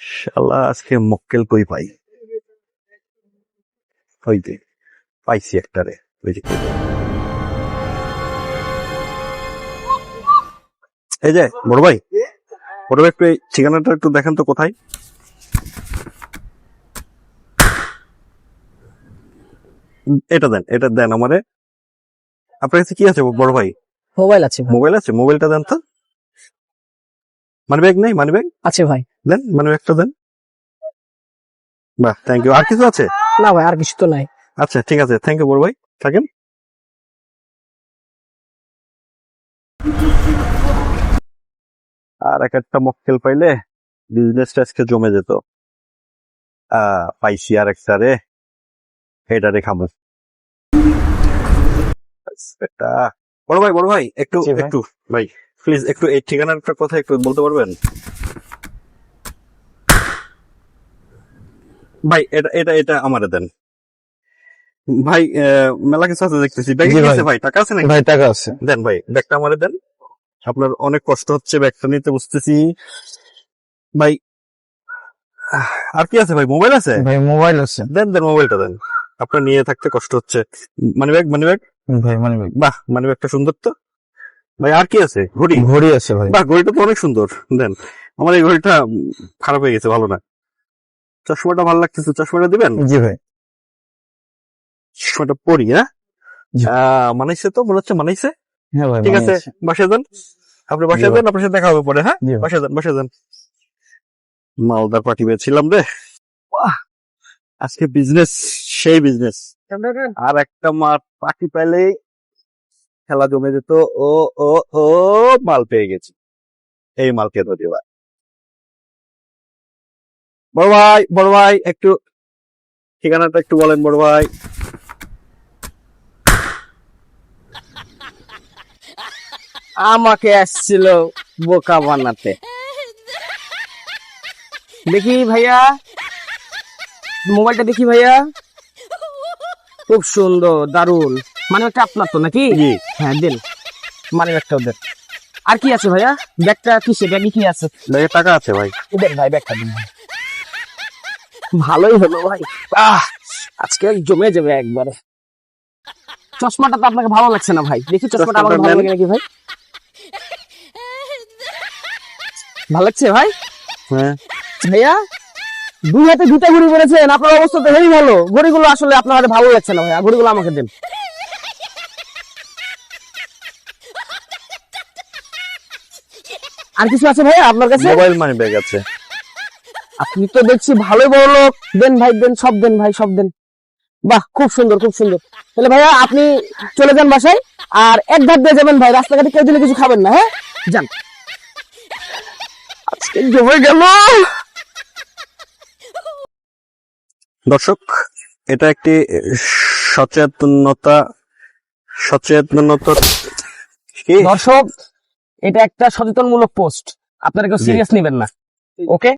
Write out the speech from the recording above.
শালা আজকে মক্কেল কই পাই যে পাইছি একটারে এই যে বড় ভাই বড় ভাই একটু এই ঠিকানাটা একটু দেখেন তো কোথায়? এটা দেন এটা দেন আমারে। আপনার কাছে কি আছে বড় ভাই? মোবাইল আছে মোবাইল আছে মোবাইলটা দেন তো। মানি ব্যাগ নেই মানি ব্যাগ আছে ভাই। দেন মানে একটা দেন। বাহ থ্যাংক ইউ আর কিছু আছে? না ভাই আর কিছু তো নাই। আচ্ছা ঠিক আছে থ্যাংক ইউ বড় ভাই। থাকেন। আর এক একটা মক্কেল পাইলে বিজনেসটা আজকে জমে যেত। পাইছি আর একটা রে। এটা রে খামো। এটা বড় ভাই বড় ভাই একটু একটু ভাই প্লিজ একটু এই ঠিকানাটার কথা একটু বলতে পারবেন? ভাই এটা এটা এটা আমারে দেন। ভাই মেলা কিছু আছে দেখতেছি। ব্যাগে আছে ভাই? টাকা আছে নাকি? ভাই টাকা আছে। দেন ভাই ব্যাগটা আমারে দেন। আপনার অনেক কষ্ট হচ্ছে ব্যাগটা নিতে বুঝতেছি। ভাই আর কি আছে ভাই? মোবাইল আছে? ভাই মোবাইল আছে। দেন দেন মোবাইলটা দেন। আপনার নিয়ে থাকতে কষ্ট হচ্ছে। Money bag money bag? ভাই মানে ব্যাগ। বাহ মানি ব্যাগটা সুন্দর তো। ভাই আর কি আছে? ঘড়ি? ঘড়ি আছে ভাই। বাহ ঘড়িটা তো অনেক সুন্দর। দেন আমার এই ঘড়িটা খারাপ হয়ে গেছে ভালো না। চশমাটা ভালো লাগতেছে চশমাটা দিবেন? জি ভাই। চশমাটা পরি হ্যাঁ। মানাইছে তো? মনে হচ্ছে মানাইছে? হ্যাঁ ভাই ঠিক আছে বাসায় যান। আপনি বাসায় যান আপনার সাথে দেখা হবে পরে হ্যাঁ। বাসায় যান বাসায় যান। মালদার পার্টি পেয়েছিলাম রে। বাহ, আজকে বিজনেস সেই বিজনেস আর একটা মার পার্টি পাইলে খেলা জমে যেত। ও ও ও মাল পেয়ে গেছি। এই মালকে ধরি এবার বড় ভাই বড় ভাই একটু ঠিকানাটা একটু বলেন বড় ভাই। আমাকে আসছিল বোকা বানাতে। দেখি ভাইয়া। মোবাইলটা দেখি ভাইয়া। খুব সুন্দর দারুণ মানে একটা আপনার তো নাকি? হ্যাঁ দিন। মানে একটা ওদের আর কি আছে ভাইয়া? ব্যাগটা কিসে? ব্যাগে কি আছে? ব্যাগে টাকা আছে ভাই। দেন ভাই ব্যাগটা দিন ভাই। ভালোই হলো ভাই। আহ আজকে জমে যাবে একবারে। চশমাটা তো আপনাকে ভালো লাগছে না ভাই। দেখি চশমাটা আমাকে ভালো লাগে নাকি ভাই? ভালো লাগছে ভাই? হ্যাঁ। ভাইয়া দুই হাতে দুটা ঘড়ি পরেছেন। আপনার অবস্থা তো হেবি ভালো। ঘড়িগুলো আসলে আপনার হাতে ভালো লাগছে না ভাইয়া। ঘড়িগুলো আমাকে দেন। আর কিছু আছে ভাইয়া আপনার কাছে? মোবাইল মানি ব্যাগ আছে। আপনি তো দেখছি ভালোই বড় লোক। দেন ভাই দেন সব দেন ভাই সব দেন। বাহ খুব সুন্দর খুব সুন্দর। তাহলে ভাইয়া আপনি চলে যান বাসায়। আর এক ধাপ দিয়ে যাবেন ভাই রাস্তাঘাটে কেউ দিলে কিছু খাবেন না হ্যাঁ? যান। আজকে জমে গেল? দর্শক এটা একটি সচেতনতা সচেতনতা দর্শক এটা একটা সচেতনমূলক পোস্ট। আপনারা কেউ সিরিয়াস নেবেন না। ওকে?